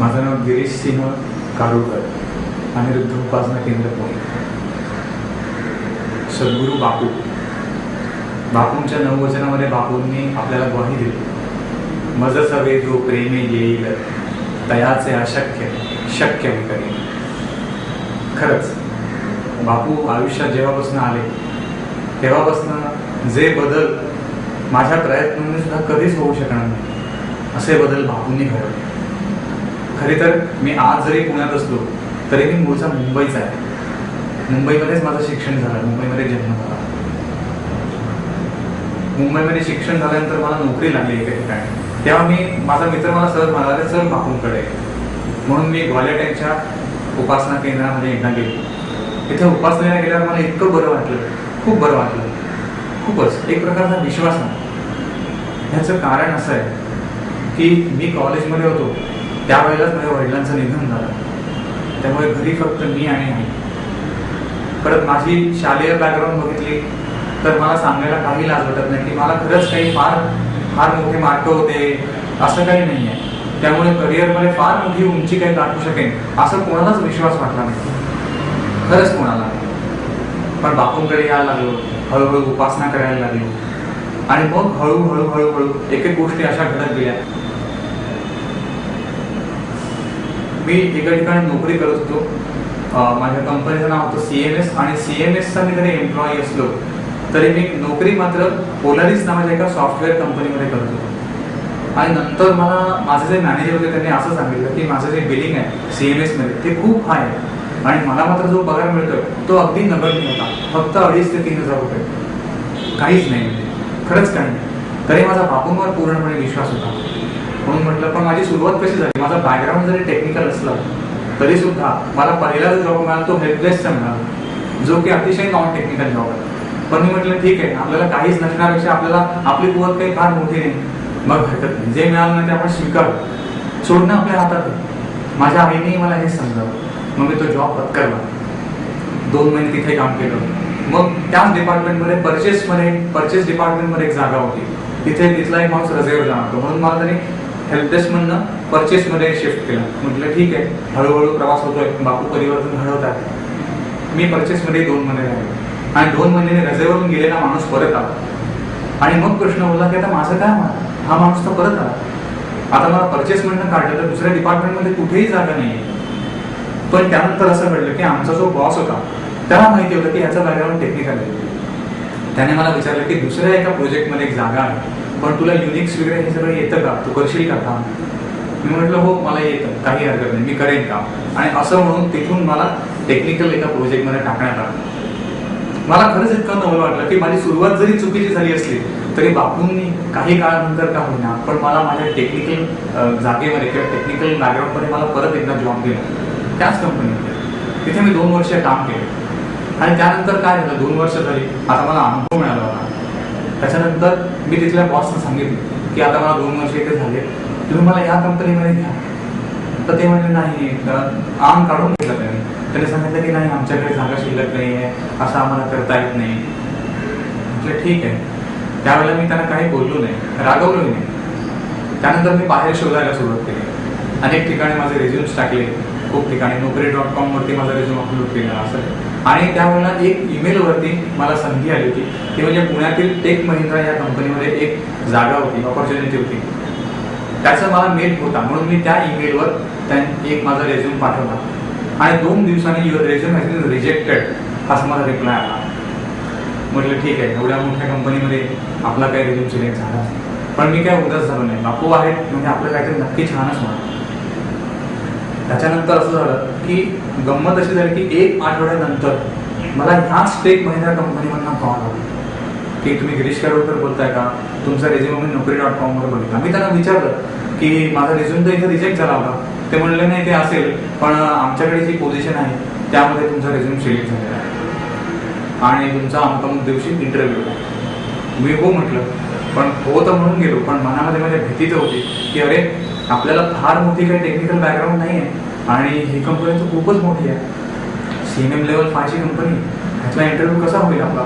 माझं नाव गिरीश सिंह कारुळकर. रुद्ध उपासना केंद्र पुणे. सद्गुरू बापू. बापूंच्या नववचनामध्ये बापूंनी आपल्याला ग्वाही दिली. मज सवे जो प्रेमे येईल तयाचे अशक्य शक्य मी करीन. खरंच बापू आयुष्यात जेव्हापासून आले तेव्हापासून जे बदल माझ्या प्रयत्नांनी सुद्धा कधीच होऊ शकणार नाही असे बदल बापूंनी घडवले. खरे तर मी आज जरी पुण्यात असलो तरी मी मूळचा मुंबईचा आहे. मुंबईमध्येच माझं शिक्षण झालं मुंबईमध्ये जन्म झाला. मुंबईमध्ये शिक्षण झाल्यानंतर मला नोकरी लागली एका ठिकाणी. तेव्हा मी माझा मित्र मला सहज म्हणाला चल बापूंकडे. म्हणून मी ग्वालेटेकच्या उपासना केंद्रामध्ये एकदा गेलो. इथे उपासनेला गेल्यावर मला इतकं बरं वाटलं खूप बरं वाटलं. खूपच एक प्रकारचा विश्वास आहे ह्याचं कारण असं आहे की मी कॉलेजमध्ये होतो त्यावेळेलाच माझ्या वडिलांचं निधन झालं. त्यामुळे घरी फक्त मी आणि आई. परत माझी शालेय बॅकग्राऊंड बघितली तर मला सांगायला काही लाज वाटत नाही की मला खरंच काही फार फार मोठे मार्क होते असं काही नाही आहे त्यामुळे करिअरमध्ये फार मोठी उंची काही गाठू शकेन असं कोणालाच विश्वास वाटला नाही. खरंच कोणाला पण बापूंकडे यायला लागलो हळूहळू उपासना करायला लागलो. आणि मग हळूहळू हळूहळू एक एक गोष्टी अशा घडत गेल्या. मी एका ठिकाणी नोकरी करत होतो. माझ्या कंपनीचं नाव होतं सी एम एस आणि सी एम एसचा मी जरी एम्प्लॉई असलो तरी मी नोकरी मात्र पोलारिस नावाच्या एका सॉफ्टवेअर कंपनीमध्ये करत होतो. आणि नंतर मला माझे जे मॅनेजर होते त्यांनी असं सांगितलं की माझं जे बिलिंग आहे सी एम एसमध्ये ते खूप हाय आहे. आणि मला मात्र जो पगार मिळतोय तो अगदी नगण्य होता. फक्त अडीच ते तीन हजार रुपये. काहीच नाही. म्हणजे खरंच काही नाही. तरी माझा बापूंवर पूर्णपणे विश्वास होता. म्हणून म्हटलं पण माझी सुरुवात कशी झाली? माझा बॅकग्राऊंड जरी टेक्निकल असला तरी सुद्धा मला पहिला जो जॉब मिळाला तो हेल्पलेसचा मिळाला. जो की अतिशय नॉन टेक्निकल जॉब आहे. पण मी म्हटलं ठीक आहे आपल्याला काहीच नसण्यापेक्षा आपल्याला आपली कुवत काही फार मोठी नाही. मग हरकत नाही. जे मिळालं ना ते आपण स्वीकारू. सोडणं आपल्या हातात आहे. माझ्या आईनेही मला हे समजावं. मग मी तो जॉब पत्करला. दोन महिने तिथे काम केलं. मग त्याच डिपार्टमेंटमध्ये परचेसमध्ये परचेस डिपार्टमेंटमध्ये एक जागा होती. तिथे तिथला एक माणूस रजेवर जाणवतो म्हणून मला त्याने हेल्पडेस्कमधनं परचेसमध्ये शिफ्ट केला. म्हटलं ठीक आहे हळूहळू प्रवास होतोय. बापू परिवर्तन घडवतात. मी परचेसमध्ये दोन महिने राहिले. आणि दोन महिने रजेवरून गेलेला माणूस परत आला. आणि मग प्रश्न बोलला की आता माझं काय हा माणूस तर परत आला. आता मला परचेसमधनं काढलं तर दुसऱ्या डिपार्टमेंटमध्ये कुठेही जागा नाही पण त्यानंतर असं घडलं की आमचा जो बॉस होता त्याला माहिती होतं की याचा बॅकग्राऊंड टेक्निकल आहे. त्याने मला विचारलं की दुसऱ्या एका प्रोजेक्टमध्ये एक जागा आहे. पण तुला युनिक्स वगैरे हे सगळं येतं का? तू करशील का काम? मी म्हटलं हो मला येतं. काही हरकत नाही. मी करेन काम. आणि असं म्हणून तिथून मला टेक्निकल एका प्रोजेक्टमध्ये टाकण्यात आलं. मला खरंच इतकं नवं वाटलं की माझी सुरुवात जरी चुकीची झाली असली तरी बापूंनी काही काळानंतर का होईना पण मला माझ्या टेक्निकल जागेमध्ये किंवा टेक्निकल बॅकग्राऊंडमध्ये मला परत एकदा जॉब दिला. त्याच कंपनीमध्ये तिथे मी दोन वर्ष काम केले. आणि त्यानंतर काय झालं? दोन वर्ष झाली. आता मला अनुभव मिळाला होता. त्याच्यानंतर मी तिथल्या बॉसला सांगितलं की आता मला दोन वर्ष इथे झाले. तुम्ही मला या कंपनीमध्ये घ्या. तर ते म्हणजे नाही आम काढून घेतलं त्यांनी. त्याने सांगितलं की नाही आमच्याकडे जागा शिल्लक नाही आहे असं आम्हाला करता येत नाही. म्हटलं ठीक आहे. त्यावेळेला मी त्यांना काही बोललो नाही रागवलो नाही. त्यानंतर मी बाहेर शोधायला सुरुवात केली. अनेक ठिकाणी माझे रेझ्युम्स टाकले. खूप ठिकाणी नोकरी डॉट कॉम वरती माझा रेझ्युम अपलोड केला असं. आणि त्यावेळेला एक ईमेलवरती मला संधी आली होती. ती म्हणजे पुण्यातील टेक महिंद्रा या कंपनीमध्ये एक जागा होती ऑपॉर्च्युनिटी होती. त्याचा मला मेल होता. म्हणून मी त्या ईमेलवर त्यांनी एक माझा रेझ्युम पाठवला. आणि दोन दिवसांनी your resume has been rejected असा माझा रिप्लाय आला. म्हटलं ठीक आहे एवढ्या मोठ्या कंपनीमध्ये आपला काही रेझ्युम सिलेक्ट झाला पण मी काय उदास झालो नाही. बापू आहेत म्हणजे आपलं काहीतरी नक्की छानच होणार. त्याच्यानंतर असं झालं की गंमत अशी झाली की एक आठवड्यानंतर मला ह्याच टेक महिंद्रा कंपनीमधनं कॉल आला. की तुम्ही गिरीश कारोडकर बोलताय का? तुमचा रेझ्युम मी नोकरी डॉट कॉमवर बघितला. मी त्यांना विचारलं की माझा रेझ्युम तर इथे रिजेक्ट झाला होता. ते म्हणले नाही ते असेल पण आमच्याकडे जी पोझिशन आहे त्यामध्ये तुमचा रेझ्युम सिलेक्ट झालेला आहे. आणि तुमचा अमुक दिवशी इंटरव्ह्यू मी हो म्हटलं पण हो तर म्हणून गेलो पण मनामध्ये माझ्या भीती तर होती की अरे आपल्याला फार मोठी काही टेक्निकल बॅकग्राऊंड नाही आहे आणि ही कंपनी तर खूपच मोठी आहे. सी एम एम लेवल फायची कंपनी ह्यातला इंटरव्ह्यू कसा होईल आपला?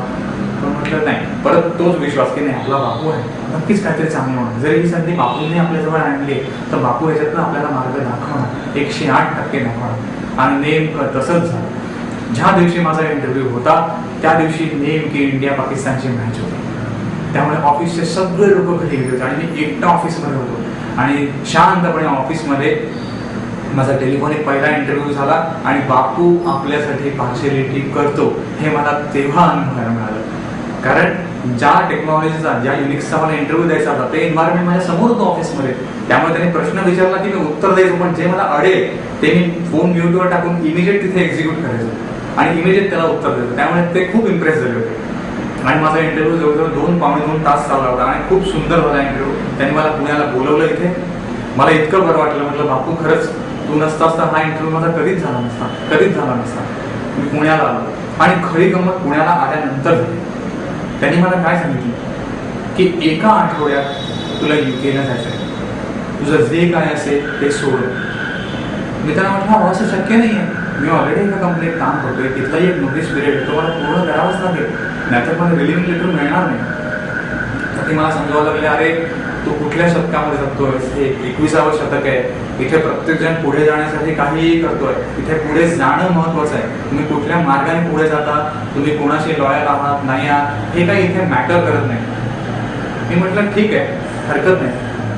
पण म्हटलं नाही. परत तोच विश्वास की नाही आपला बापू आहे. नक्कीच काहीतरी चांगलं होणार. जरी ही संधी बापूंनी आपल्याजवळ आणली तर बापू याच्यातनं आपल्याला मार्ग दाखवणार. एकशे आठ टक्के दाखवणार. आणि नेमकं तसंच झालं. ज्या दिवशी माझा इंटरव्ह्यू होता त्या दिवशी नेमकी इंडिया पाकिस्तानची मॅच होती. त्यामुळे ऑफिसचे सगळे लोक घरी गेले होते आणि मी एकटा ऑफिसमध्ये होतो. आणि शांतपणे ऑफिसमध्ये माझा टेलिफोनिक पहिला इंटरव्ह्यू झाला आणि बापू आपल्यासाठी पार्शलिटी करतो हे मला तेव्हा अनुभवायला मिळालं. कारण ज्या टेक्नॉलॉजीचा ज्या युनिक्सचा मला इंटरव्ह्यू द्यायचा होता ते एन्व्हायरमेंट माझ्यासमोर होतं ऑफिसमध्ये त्यामुळे त्याने प्रश्न विचारला की मी उत्तर द्यायचो पण जे मला अडेल ते मी फोन म्यूटवर टाकून इमिजिएट तिथे एक्झिक्यूट करायचो. आणि इमिजिएट त्याला उत्तर द्यायचं. त्यामुळे ते खूप इम्प्रेस झाले होते. आणि माझा इंटरव्ह्यू जवळजवळ दोन पावणे दोन तास चालला होता आणि खूप सुंदर होता इंटरव्ह्यू त्यांनी मला पुण्याला बोलवलं इथे. मला इतकं बरं वाटलं म्हटलं बापू खरंच तू नसतास तर हा इंटरव्ह्यू माझा कधीच झाला नसता कधीच झाला नसता. मी पुण्याला आलो. आणि खरी गंमत पुण्याला आल्यानंतर झाली. त्यांनी मला काय सांगितलं? की एका आठवड्यात तुला युकेला जायचं आहे. तुझं जे काय असेल ते सोड. मी त्यांना म्हटलं "अहो, असं शक्य नाही आहे मी ऑलरेडी एका कंपनीत काम करतोय. तिथलाही एक नोटीस पिरियड तो मला पूर्ण करावाच लागेल. नाहीतर मला रिलिव्हिंग लेटर मिळणार नाही. तर ते मला समजावं लागले अरे तू कुठल्या शतकामध्ये जगतोय हे एकविसावं शतक आहे. इथे प्रत्येक जण पुढे जाण्यासाठी काहीही करतोय. इथे पुढे जाणं महत्वाचं आहे. तुम्ही कुठल्या मार्गाने पुढे जाता? तुम्ही कोणाशी लॉयल आहात? नाही आहात? हे काही इथे मॅटर करत नाही. मी म्हटलं ठीक आहे. हरकत नाही.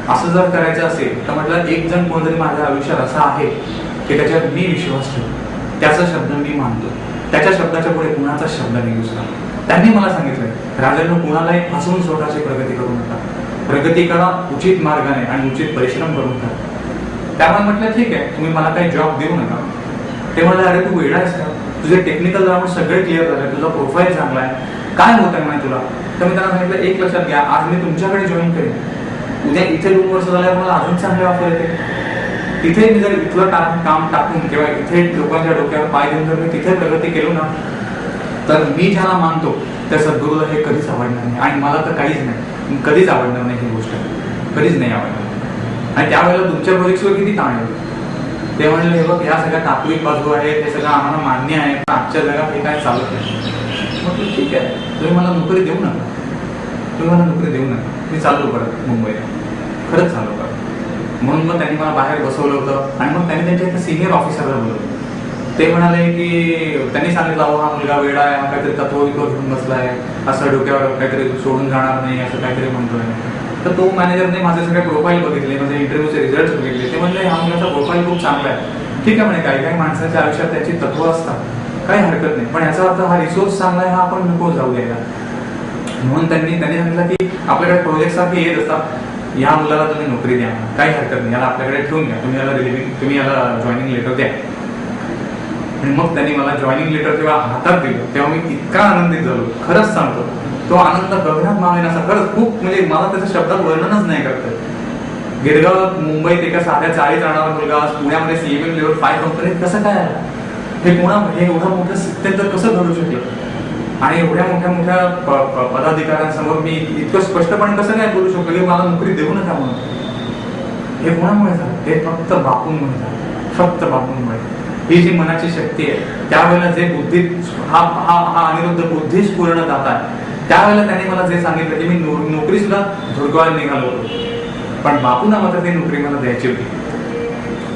असं जर करायचं असेल तर म्हटलं एक जण कोणतरी माझ्या आयुष्यात असा आहे की त्याच्यात मी विश्वास ठेवतो. त्याचा शब्द मी मानतो. त्याच्या शब्दाच्या पुढे कुणाचा शब्द नाही दुसरा. त्यांनी मला सांगितलंय राजांनो कुणालाही फसवून स्वतःची प्रगती करू नका. प्रगती करा उचित मार्गाने आणि उचित परिश्रम करून करा त्यामुळे म्हटलं ठीक आहे तुम्ही मला काही जॉब देऊ नका. ते म्हणलं अरे तू वेळा आहेस का? तुझे टेक्निकल राऊंड सगळे क्लिअर झाले तुझा प्रोफाईल चांगला आहे. काय होत आहे तुला? तर मी त्यांना सांगितलं एक लक्षात घ्या आज मी तुमच्याकडे जॉईन करेन. उद्या इथे दोन वर्ष झाल्यावर मला अजून चांगले ऑफर येते तिथे मी जर इथलं काम काम टाकून किंवा इथे लोकांच्या डोक्यावर पाय देऊन जर मी तिथे प्रगती केलो ना तर मी ज्याला मानतो त्या सद्गुरूला हे कधीच आवडणार नाही. आणि मला तर काहीच नाही. कधीच आवडणार नाही ही गोष्ट. कधीच नाही आवडणार. आणि त्यावेळेला तुमच्या प्रोजेक्ट्सवर किती ताण येतो ते म्हणले हे बघ ह्या सगळ्या तात्विक बाजू आहेत हे सगळं आम्हाला मान्य आहे पण आजच्या जगात हे काय चालत नाही. मग ठीक आहे. तुम्ही मला नोकरी देऊ नका. तुम्ही मला नोकरी देऊ नका. मी चाललो परत मुंबईला. खरंच चाललो परत म्हणून मग त्यांनी मला बाहेर बसवलं होतं. आणि मग त्यांनी त्यांच्या एका सिनियर ऑफिसरला बोलवलं. ते म्हणाले की त्यांनी सांगितलं अहो हा मुलगा वेडा आहे हा काहीतरी तत्व वित्व घेऊन बसलाय असं डोक्यावर काहीतरी सोडून जाणार नाही असं काहीतरी म्हणतोय. तर तो मॅनेजरने माझे सगळे प्रोफाईल बघितले माझे इंटरव्ह्यूचे रिझल्ट बघितले. ते म्हणले हा मुलाचा प्रोफाईल खूप चांगला आहे. ठीक आहे म्हणे काही काही माणसाच्या आयुष्यात त्याची तत्व असतात. काही हरकत नाही. पण याचा अर्थ हा रिसोर्स चांगला आहे हा आपण नको जाऊ द्यायला म्हणून त्यांनी त्यांनी सांगितलं की आपल्याकडे प्रोजेक्ट सारखे येत असतात. या मुलाला तुम्ही नोकरी द्या. काही हरकत नाही. याला आपल्याकडे ठेवून घ्या. तुम्ही याला रिलिव्हिंग तुम्ही याला जॉईनिंग लेटर द्या. आणि मग त्यांनी मला जॉईनिंग लेटर तेव्हा हातात दिलं. तेव्हा मी इतका आनंदित झालो. खरंच सांगतो तो आनंद गगनात मावेन असा खरंच खूप म्हणजे मला त्याच्या शब्दात वर्णनच नाही करतं गिरगाव मुंबईत एका साध्या चाळीत राहणारा मुलगा पुण्यामध्ये सीएमएम लेवल फाय कंपनी कसं काय आला? हे कोणा हे एवढं मोठं सत्याचं कसं घडू शकलं? आणि एवढ्या मोठ्या मोठ्या प- पदाधिकाऱ्यांसमोर मी इतकं स्पष्टपणे कसं काय बोलू शकलो? की मला नोकरी देऊ नका म्हणून. हे कोणामुळे झालं? हे फक्त बापूंमुळे झालं. फक्त बापूंमुळे. ही जी मनाची शक्ती आहे त्यावेळेला जे बुद्धी हा हा हा अनिरुद्ध बुद्धी पूर्ण जात आहे त्यावेळेला त्यांनी मला जे सांगितलं की मी नोकरी सुद्धा धुडकवायला निघालो होतो. पण बापूंना मात्र ती नोकरी मला द्यायची होती.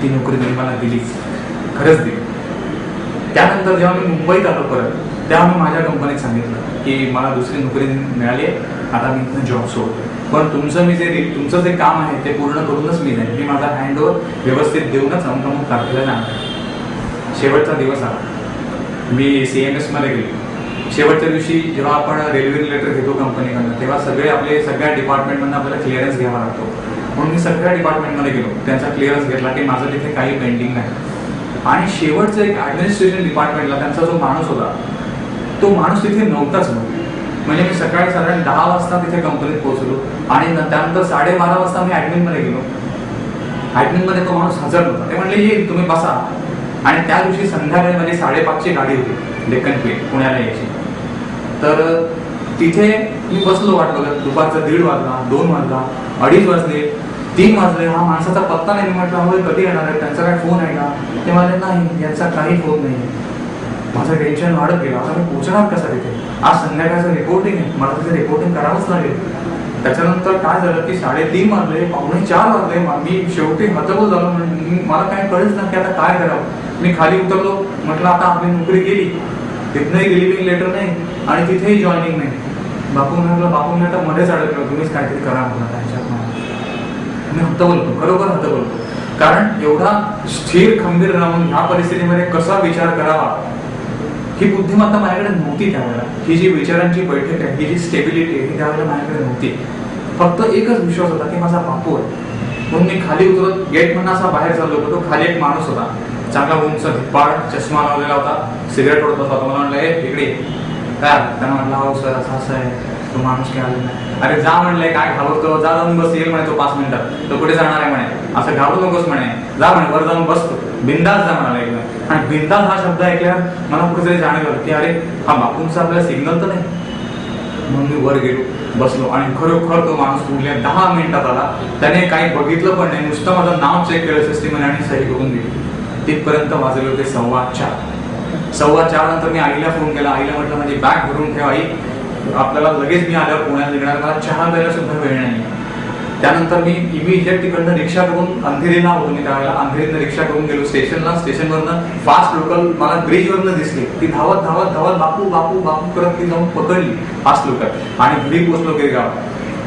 ती नोकरी त्यांनी मला दिलीच. खरंच दिली. त्यानंतर जेव्हा मी मुंबईत आलो परत तेव्हा मी माझ्या कंपनीत सांगितलं की मला दुसरी नोकरी मिळाली आहे आता मी जॉब सोडतो. पण तुमचं मी जे तुमचं जे काम आहे ते पूर्ण करूनच मी जाईन. मी माझा हँडओव्हर व्यवस्थित देऊनच अमुक अमुक तारखेला जाणार शेवटचा दिवस आला. मी सी एम एसमध्ये गेलो. शेवटच्या दिवशी जेव्हा आपण रेल्वे लेटर घेतो कंपनीकडनं तेव्हा सगळे आपले सगळ्या डिपार्टमेंटमधनं आपल्याला क्लिअरन्स घ्यावा लागतो. म्हणून मी सगळ्या डिपार्टमेंटमध्ये गेलो. त्यांचा क्लिअरन्स घेतला की माझं तिथे काही पेंडिंग नाही. आणि शेवटचं एक ॲडमिनिस्ट्रेशन डिपार्टमेंटला त्यांचा जो माणूस होता तो माणूस तिथे नव्हताच मग म्हणजे मी सकाळी साधारण दहा वाजता तिथे कंपनीत पोहोचलो. आणि न- त्यानंतर साडेबारा वाजता मी ॲडमिनमध्ये गेलो. ॲडमिनमध्ये तो माणूस हजर होता ते म्हणले येईल तुम्ही बसा. आणि त्या दिवशी संध्याकाळी माझी साडेपाचची गाडी होती डेक्कन क्वीन पुण्याला यायची. तर तिथे मी बसलो वाट बघत दुपारचा दीड वाजला दोन वाजला अडीच वाजले तीन वाजले हा माणसाचा पत्ता नाही. म्हटलं होय कधी येणार आहे? त्यांचा काय फोन आहे का? ते म्हणाले नाही यांचा काही फोन नाही. माझं टेन्शन वाढत गेलं. आता मी पोहोचणार कसा तिथे? आज संध्याकाळचं रिपोर्टिंग आहे. मला तिथे रिपोर्टिंग करावंच लागेल. त्याच्यानंतर काय झालं की साडेतीन वाजले पावणे चार वाजले. मी शेवटी हतबल झालो. म्हणजे मला काय कळेच ना की आता काय करावं. मी खाली उतरलो. म्हटलं आता आपली नोकरी गेली तिथनंही रिलिव्हिंग लेटर नाही आणि तिथेही जॉईनिंग नाही. बापू म्हटलं बापू मी आता मध्येच अडकलो. तुम्हीच काहीतरी करा म्हणा त्यांच्यात मी हत्त बोलतो. खरोखर हत्त बोलतो. कारण एवढा स्थिर खंबीर राहून ह्या परिस्थितीमध्ये कसा विचार करावा? ही बुद्धिमत्ता माझ्याकडे नव्हती त्यावेळेला. ही जी विचारांची बैठक आहे ही जी स्टेबिलिटी आहे ही त्यावेळेला माझ्याकडे नव्हती. फक्त एकच विश्वास होता की माझा बापू आहे. म्हणून मी खाली उतरत गेट म्हणून असा बाहेर चाललो होतो. तो खाली एक माणूस होता. चांगला उंच पाड चष्मा लावलेला होता. सिगरेट ओढत होता. मला म्हणलं ए इकडे काय? आलं?" त्यानं म्हटलं हो सर असं असं आहे. तो माणूस काय आलेला नाही. अरे जा म्हणले काय घाबरतो जा जाऊन बस येईल म्हणे तो पाच मिनिटात तो कुठे जाणार आहे म्हणे? असं घाबरू नकोस म्हणे. जा म्हणे वर जाऊन बसतो बिंदास जा म्हणाला एकदम आणि बिंदास हा शब्द ऐकल्यावर मला कुठेतरी जाणवलं की अरे हा बापूंचा आपल्याला सिग्नल तर नाही. म्हणून मी वर गेलो बसलो. आणि खरोखर तो माणूस पुढल्या दहा मिनिटात आला. त्याने काही बघितलं पण नाही. नुसतं माझं नाव चेक केलं सिस्टीमने आणि सही करून दिली. तिथपर्यंत वाजले होते सव्वा चार. सव्वा चार नंतर मी आईला फोन केला. आईला म्हटलं माझी बॅग भरून ठेवा आई. आपल्याला लगेच मी आल्यावर पुण्याला निघणार. मला चहा प्यायला सुद्धा वेळ नाही. त्यानंतर मी इमिजिएट तिकडनं रिक्षा करून अंधेरीला होतो मी त्यावेळेला. अंधेरीनं रिक्षा करून गेलो स्टेशनला. स्टेशनवरनं फास्ट लोकल मला ब्रिजवरनं दिसली. ती धावत धावत धावत बापू बापू बापू करत ती जाऊन पकडली फास्ट लोकल आणि घरी पोहोचलो गिरगाव.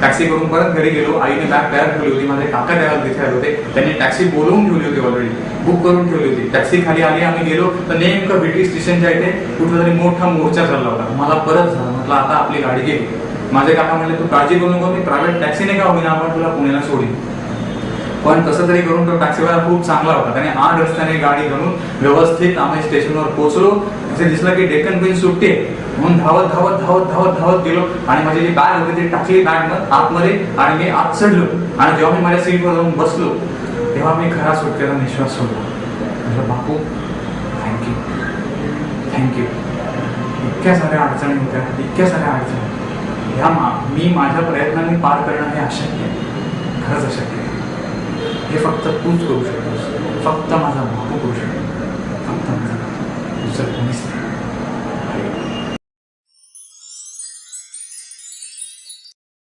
टॅक्सी करून परत घरी गेलो. आईने बॅग तयार ठेवली होती. माझे काका त्याला तिथे आले होते. त्यांनी टॅक्सी बोलवून ठेवली होती ऑलरेडी बुक करून ठेवली होती. टॅक्सी खाली आली. आम्ही गेलो. तर नेमकं ब्रिटिश स्टेशनच्या इथे कुठला तरी मोठा मोर्चा चालला होता. मला परत झालं. म्हटलं आता आपली गाडी गेली. माझे काका म्हणले तू काळजी करू नको. मी प्रायव्हेट टॅक्सीने का होईना? आपण तुला पुण्याला सोडीन. पण कसं तरी करून तो टॅक्सीवाला खूप चांगला होता. त्याने आठ रस्त्याने गाडी घालून व्यवस्थित आम्ही स्टेशनवर पोहोचलो. तिथे दिसलं की डेक्कन क्वीन सुटते म्हणून धावत धावत धावत धावत धावत गेलो. आणि माझी जी बॅग होती ती टाकली बॅग आतमध्ये. आणि मी आत चढलो आणि जेव्हा मी माझ्या सीटवर जाऊन बसलो तेव्हा मी खरा सुटलेला निश्वास सोडला. म्हटलं बापू थँक्यू थँक्यू इतक्या साऱ्या अडचणी होत्या. इतक्या साऱ्या अडचणी ह्या मा मी माझ्या प्रयत्नांनी पार करणं हे अशक्य आहे. खरंच अशक्य आहे. हे फक्त तूच करू शकतोस. फक्त माझा भाऊ करू शकतो. फक्त माझा दुसरं कोणीच नाही.